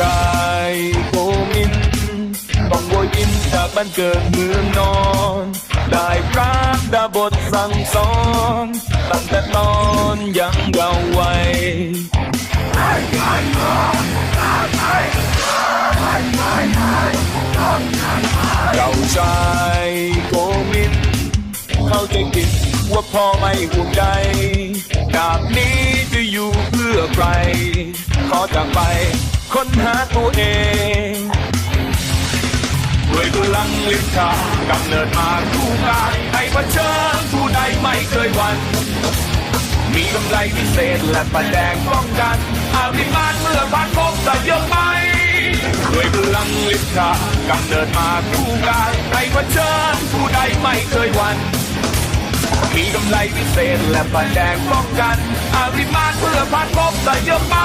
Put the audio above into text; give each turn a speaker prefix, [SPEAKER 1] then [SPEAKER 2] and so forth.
[SPEAKER 1] ชายโกมินต้องโวยบินจากบ้านเกิดเมืองนอน ได้รักดาบทสั่งสอนตั้งแต่ตอนยังเยาว์วัยเราชายโกมินเข้าใจผิดว่าพ่อไม่ห่วงใยดาบนี้จะอยู่เพื่อใครขอจากไป ค้นหาตัวเองด้วยพลังลิขากำเนิดมาคู่กายให้เผชิญผู้ใดไม่เคยหวันมีกำไรพิเศษและประแดงป้องกันอาวิมานเมื่อผ่านพบแต่ยกไปด้วยพลังลิขากำเนิดมาคู่กายให้เผชิญผู้ใดไม่เคยหวันมีกำไรพิเศษและประแดงป้องกันอาวิมานเพื่อผ่านพบแต่ยกไป